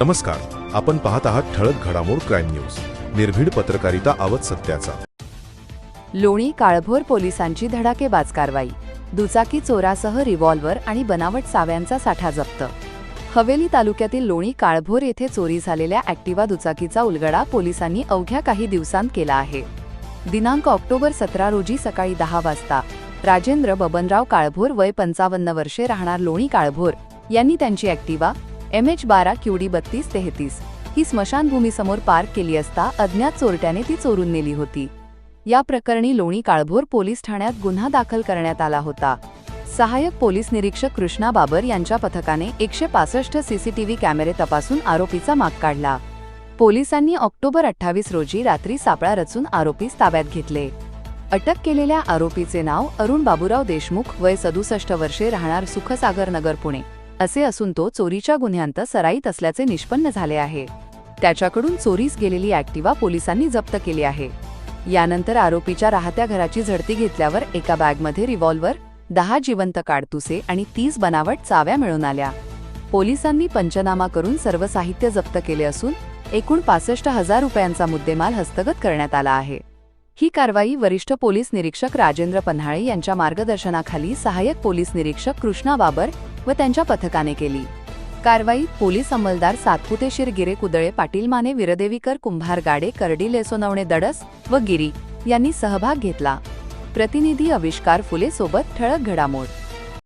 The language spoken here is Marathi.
नमस्कार आपण पाहत आहात ठळक घडामोड क्राईम न्यूज निर्भीड पत्रकारिता आवत सत्याचा. लोणी काळभोर पोलिसांची धडाकेबाज कारवाई दुचाकी चोरासह रिव्हॉल्व्हर आणि बनावट साव्यांचा साठा जप्त. हवेली तालुक्यातील लोणी काळभोर येथे चोरी झालेल्या ॲक्टिवा दुचाकीचा उलगडा पोलिसांनी अवघ्या काही दिवसांत केला आहे. दिनांक ऑक्टोबर सतरा रोजी सकाळी दहा वाजता राजेंद्र बबनराव काळभोर वय पंचावन्न वर्षे राहणार लोणी काळभोर यांनी त्यांची ॲक्टिवा एम एच बारा क्यूडी बत्तीस तेहतीस. ही स्मशानभूमीसमोर पार्क केली असता अज्ञात चोरट्याने ती चोरून नेली होती. या प्रकरणी लोणी काळभोर पोलीस ठाण्यात गुन्हा दाखल करण्यात आला होता. सहाय्यक पोलीस निरीक्षक कृष्णा बाबर यांच्या पथकाने एकशे पासष्ट सीसीटीव्ही कॅमेरे तपासून आरोपीचा माग काढला. पोलिसांनी ऑक्टोबर अठ्ठावीस रोजी रात्री सापळा रचून आरोपीस ताब्यात घेतले. अटक केलेल्या आरोपीचे नाव अरुण बाबूराव देशमुख वय सदुसष्ट वर्षे राहणार सुखसागर नगर पुणे. असे असून तो चोरीच्या गुन्ह्यांत सराईत असल्याचे निष्पन्न झाले आहे. त्याच्याकडून चोरीस गेलेली ॲक्टिवा पोलिसांनी जप्त केली आहे. यानंतर आरोपीच्या राहत्या घराची झडती घेतल्यावर एका बॅगमध्ये रिव्हॉल्व्हर दहा जिवंत काडतुसे आणि तीस बनावट चाव्या मिळून आल्या. पोलिसांनी पंचनामा करून सर्व साहित्य जप्त केले असून एकूण पासष्ट हजार रुपयांचा मुद्देमाल हस्तगत करण्यात आला आहे. ही कारवाई वरिष्ठ पोलीस निरीक्षक राजेंद्र पन्हाळे यांच्या मार्गदर्शनाखाली सहाय्यक पोलीस निरीक्षक कृष्णा बाबर व त्यांच्या पथकाने केली. कारवाईत पोलीस अंमलदार सातपुते शिरगिरे कुदळे पाटील माने विरदेवीकर कुंभार गाडे करडी सोनवणे दडस व गिरी यांनी सहभाग घेतला. प्रतिनिधी आविष्कार फुले सोबत ठळक घडामोड.